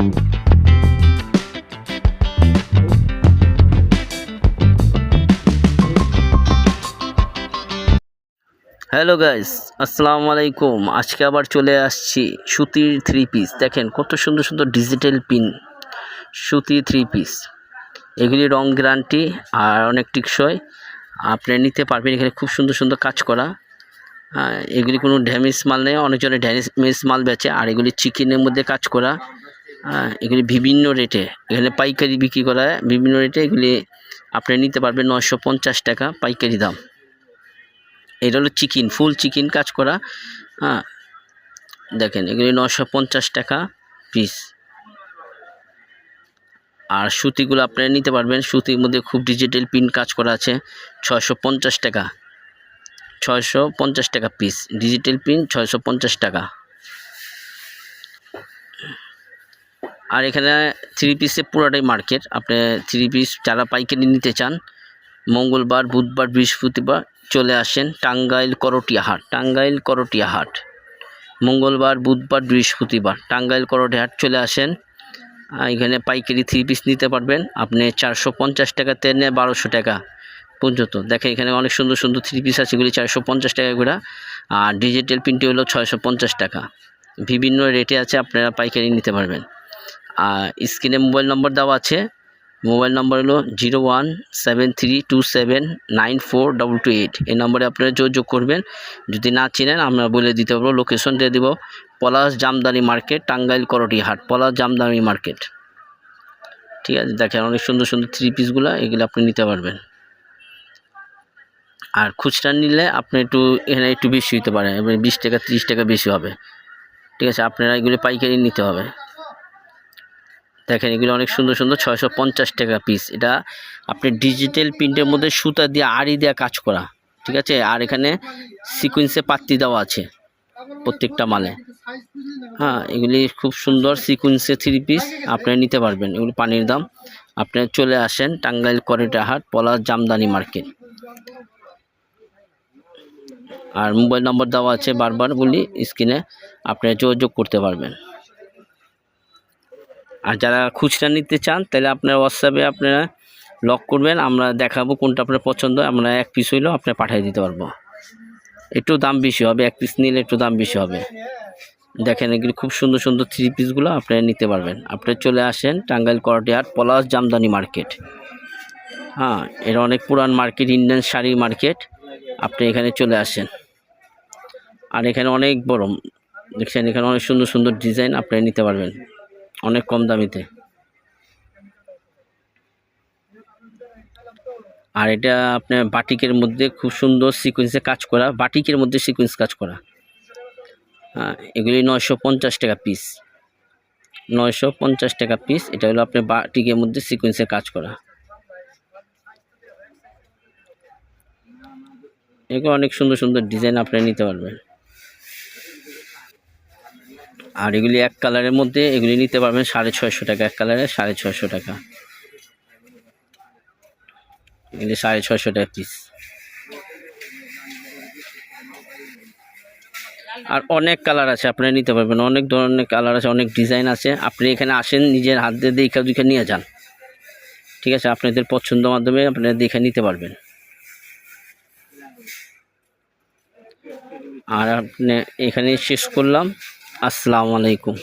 Hello guys আসসালামু আলাইকুম আজকে আবার চলে আসছি সুতির থ্রি পিস দেখেন কত সুন্দর সুন্দর ডিজিটাল পিন সুতি থ্রি পিস এগুলি রং গ্যারান্টি আর অনেক টিকসই। আপনি নিতে পারবেন এখানে খুব সুন্দর সুন্দর কাজ করা। এগুলি কোনো ড্যামেজ মাল নেই অনেকজনে ড্যামেজ মাল বেচে। আর এগুলি চিকেনের মধ্যে কাজ করা। হ্যাঁ, এগুলি বিভিন্ন রেটে এখানে পাইকারি বিক্রি করা হয়। বিভিন্ন রেটে এগুলি আপনি নিতে পারবেন নয়শো পঞ্চাশ টাকা পাইকারি দাম। এটা হলো চিকেন ফুল চিকেন কাজ করা। হ্যাঁ দেখেন এগুলি নশো পঞ্চাশ টাকা পিস আর সুতিগুলো আপনারা নিতে পারবেন। সুতির মধ্যে খুব ডিজিটাল পিন কাজ করা আছে। ছয়শো পঞ্চাশ টাকা। ছয়শো পঞ্চাশ টাকা পিস ডিজিটাল পিন ছয়শো পঞ্চাশ টাকা। আর এখানে থ্রি পিসে পুরোটাই মার্কেট আপনি থ্রি পিস যারা পাইকারি নিতে চান, মঙ্গলবার, বুধবার, বৃহস্পতিবার চলে আসেন টাঙ্গাইল করটিয়া হাট। টাঙ্গাইল করটিয়া হাট। মঙ্গলবার, বুধবার, বৃহস্পতিবার টাঙ্গাইল করটিয়া হাট চলে আসেন। এখানে পাইকারি থ্রি পিস নিতে পারবেন। আপনি চারশো পঞ্চাশ টাকাতে নেয় বারোশো টাকা পর্যন্ত। দেখেন এখানে অনেক সুন্দর সুন্দর থ্রি পিস আছে, এগুলি চারশো পঞ্চাশ টাকা করে। আর ডিজিটাল প্রিন্টটি হলো ছয়শো পঞ্চাশ টাকা। বিভিন্ন রেটে আছে, আপনারা পাইকারি নিতে পারবেন। আর স্ক্রিনে মোবাইল নম্বর দেওয়া আছে। মোবাইল নম্বর হলো zero one seven three two seven nine four double two eight. এই নম্বরে আপনারা যোগাযোগ করবেন। যদি না চিনেন, আমরা বলে দিতে পারব লোকেশন দিয়ে দিব পলাশ জামদানি মার্কেট, টাঙ্গাইল করটি হাট, পলাশ জামদানি মার্কেট। ঠিক আছে, দেখেন অনেক সুন্দর সুন্দর থ্রি পিসগুলো এগুলো আপনি নিতে পারবেন। আর খুচরা নিলে আপনি একটু, এখানে একটু বেশি হতে পারে, এবার বিশ টাকা, ত্রিশ টাকা বেশি হবে। ঠিক আছে, আপনারা এগুলো পাইকারি নিতে হবে। দেখেন, এগুলো অনেক সুন্দর সুন্দর, ছয়শো পঞ্চাশ টাকা পিস এটা আপনি ডিজিটাল প্রিন্টের মধ্যে সুতা দিয়ে আড়ি দেওয়া কাজ করা, ঠিক আছে? আর এখানে সিকুয়েন্সে পাত্তি দেওয়া আছে প্রত্যেকটা মালে। হ্যাঁ এগুলি খুব সুন্দর সিকুয়েন্সে থ্রি পিস আপনি নিতে পারবেন। এগুলি পানির দাম। আপনি চলে আসেন টাঙ্গাইল করিটা হাট পলাশ জামদানি মার্কেট। আর মোবাইল নম্বর দেওয়া আছে বারবার বলি, স্ক্রিনে আপনি যোগাযোগ করতে পারবেন। আর যারা খুচরা নিতে চান, তাহলে আপনার হোয়াটসঅ্যাপে আপনারা লক করবেন, আমরা দেখাবো কোনটা আপনার পছন্দ, আমরা এক পিস হইলেও আপনার পাঠিয়ে দিতে পারব। একটু দাম বেশি হবে, এক পিস নিলে একটু দাম বেশি হবে। দেখেন এগুলি খুব সুন্দর সুন্দর থ্রি পিসগুলো আপনারা নিতে পারবেন। আপনি চলে আসেন টাঙ্গাইল করটিয়ার পলাশ জামদানি মার্কেট হ্যাঁ এটা অনেক পুরান মার্কেট ইন্ডিয়ান শাড়ি মার্কেট আপনি এখানে চলে আসেন। আর এখানে অনেক বড়, দেখছেন এখানে অনেক সুন্দর সুন্দর ডিজাইন আপনি নিতে পারবেন। অনেক কম দামিতে। আর এটা আপনার বাটিকের মধ্যে খুব সুন্দর সিকোয়েন্সে কাজ করা, বাটিকের মধ্যে সিকোয়েন্স কাজ করা। এগুলি নয়শো পঞ্চাশ টাকা পিস নয়শো পঞ্চাশ টাকা পিস এটা হলো আপনার বাটিকের মধ্যে সিকোয়েন্সে কাজ করা। এগুলো অনেক সুন্দর সুন্দর ডিজাইন আপনি নিতে পারবেন। আর এগুলি এক কালারের মধ্যে, এগুলি নিতে পারবেন সাড়ে ছয়শো টাকা, এক কালারে সাড়ে ছয়শো টাকা। এগুলি সাড়ে ছয়শো টাকা পিস আর অনেক কালার আছে, আপনারা নিতে পারবেন। অনেক ধরনের কালার আছে, অনেক ডিজাইন আছে। আপনি এখানে আসেন, নিজের হাত দিয়ে দেখে দেখে নিয়ে যান। ঠিক আছে, আপনাদের পছন্দ মাধ্যমে আপনারা দেখে নিতে পারবেন। আর আপনি এখানে শেষ করলাম। আসসালামু আলাইকুম।